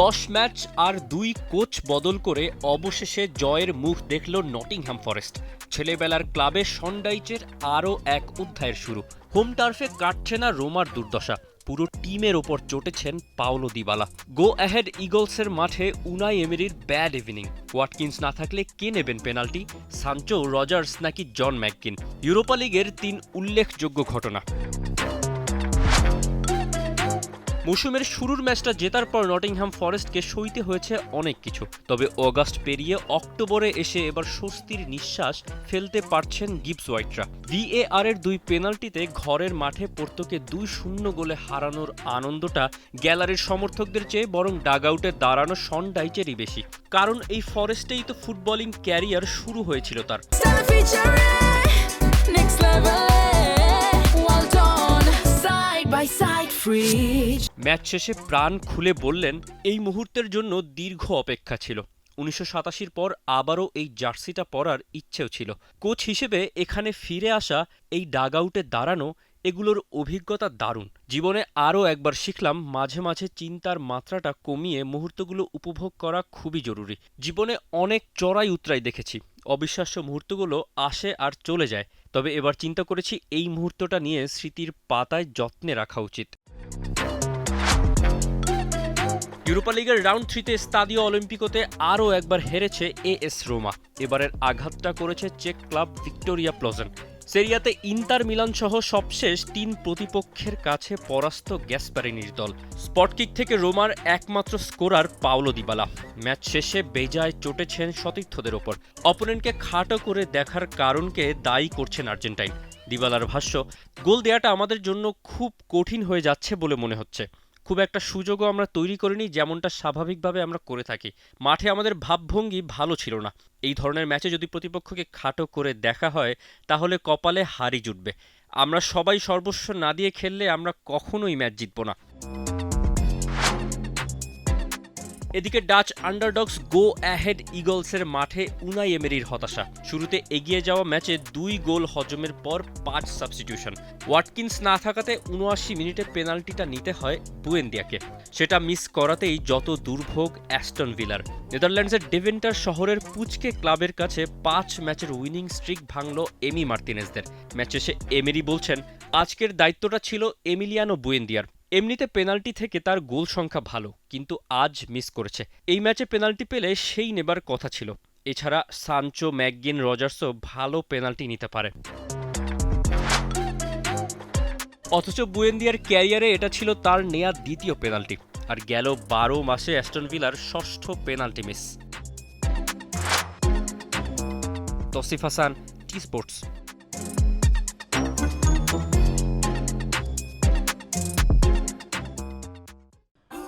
দশ ম্যাচ আর দুই কোচ বদল করে অবশেষে জয়ের মুখ দেখল নটিংহ্যাম ফরেস্ট। ছেলেবেলার ক্লাবে সন্ডাইচের আরও এক অধ্যায়ের শুরু। হোম টার্ফে কাটছে না রোমার দুর্দশা। পুরো টিমের ওপর চটেছেন পাওলো দিবালা। গো অ্যাহেড ইগলসের মাঠে উনাই এমেরির ব্যাড ইভিনিং। ওয়াটকিন্স না থাকলে কে নেবেন পেনাল্টি? সানচো রজার্স নাকি জন ম্যাককিন ইউরোপা লিগের তিন উল্লেখযোগ্য ঘটনা। মৌসুমের শুরুর ম্যাচটা জেতার পর নটিংহ্যাম ফরেস্টকে সইতে হয়েছে অনেক কিছু। তবে অগাস্ট পেরিয়ে অক্টোবরে এসে এবার স্বস্তির নিঃশ্বাস ফেলতে পারছেন গিবস হোয়াইটরা। ভিএআর এর দুই পেনাল্টিতে ঘরের মাঠে পোর্তোকে দুই শূন্য গোলে হারানোর আনন্দটা গ্যালারির সমর্থকদের চেয়ে বরং ডাগ আউটে দাঁড়ানো শন ডাইচেরই বেশি। কারণ এই ফরেস্টেই তো ফুটবলিং ক্যারিয়ার শুরু হয়েছিল তার। Free. ম্যাচ শেষে প্রাণ খুলে বললেন, এই মুহূর্তের জন্য দীর্ঘ অপেক্ষা ছিল। উনিশশো সাতাশির পর আবারও এই জার্সিটা পরার ইচ্ছেও ছিল। কোচ হিসেবে এখানে ফিরে আসা, এই ডাগ আউটে দাঁড়ানো, এগুলোর অভিজ্ঞতা দারুণ। জীবনে আরও একবার শিখলাম, মাঝে মাঝে চিন্তার মাত্রাটা কমিয়ে মুহূর্তগুলো উপভোগ করা খুবই জরুরি। জীবনে অনেক চড়াই উতরাই দেখেছি। অবিশ্বাস্য মুহূর্তগুলো আসে আর চলে যায়। তবে এবার চিন্তা করেছি, এই মুহূর্তটা নিয়ে স্মৃতির পাতায় যত্নে রাখা উচিত। ইউরোপা লিগের রাউন্ড থ্রিতে স্তাদিও অলিম্পিকোতে আরও একবার হেরেছে এএস রোমা। এবারের আঘাতটা করেছে চেক ক্লাব ভিক্টোরিয়া প্লজেন সেরিয়াতে ইন্টার মিলান সহ সবশেষ তিন প্রতিপক্ষের কাছে পরাস্ত গ্যাসপারিনির দল। স্পটকিক থেকে রোমার একমাত্র স্কোরার পাওলো দিবালা। ম্যাচ শেষে বেজায় চটেছেন সতীর্থদের ওপর। অপোনেন্টকে খাটো করে দেখার কারণকে দায়ী করছেন আর্জেন্টাইন। দিবালার ভাষ্য, গোল দেয়াটা আমাদের জন্য খুব কঠিন হয়ে যাচ্ছে বলে মনে হচ্ছে। খুব একটা সুযোগও আমরা তৈরি করিনি যেমনটা স্বাভাবিকভাবে আমরা করে থাকি। মাঠে আমাদের ভাবভঙ্গি ভালো ছিল না। এই ধরনের ম্যাচে যদি প্রতিপক্ষকে খাটো করে দেখা হয়, তাহলে কপালে হারি জুটবে। আমরা সবাই সর্বস্ব না দিয়ে খেললে আমরা কখনোই ম্যাচ জিতবো না। এদিকে ডাচ আন্ডারডগস গো অ্যাহেড ইগলসের মাঠে উনাই এমেরির হতাশা। শুরুতে এগিয়ে যাওয়া ম্যাচে দুই গোল হজমের পর পাঁচ সাবস্টিটিউশন। ওয়াটকিন্স না থাকাতে উনআশি মিনিটে পেনাল্টিটা নিতে হয় বুয়েন্দিয়াকে। সেটা মিস করাতেই যত দুর্ভোগ অ্যাস্টন ভিলার। নেদারল্যান্ডসের ডেভেন্টার শহরের পুচকে ক্লাবের কাছে পাঁচ ম্যাচের উইনিং স্ট্রিক ভাঙল এমি মার্টিনেসদের ম্যাচে সে এমেরি বলছেন, আজকের দায়িত্বটা ছিল এমিলিয়ানো বুয়েন্দিয়ার। এমনিতে পেনাল্টি থেকে তার গোল সংখ্যা ভালো, কিন্তু আজ মিস করেছে। এই ম্যাচে পেনাল্টি পেলে সেই নেবার কথা ছিল। এছাড়া সানচো ম্যাকগিন, রজার্সও ভালো পেনাল্টি নিতে পারে। অথচ বুয়েন্দিয়ার ক্যারিয়ারে এটা ছিল তার নেয়া দ্বিতীয় পেনাল্টি, আর গেল বারো মাসে অ্যাস্টন ভিলার ষষ্ঠ penalty miss. Tasif Hasan, T Sports.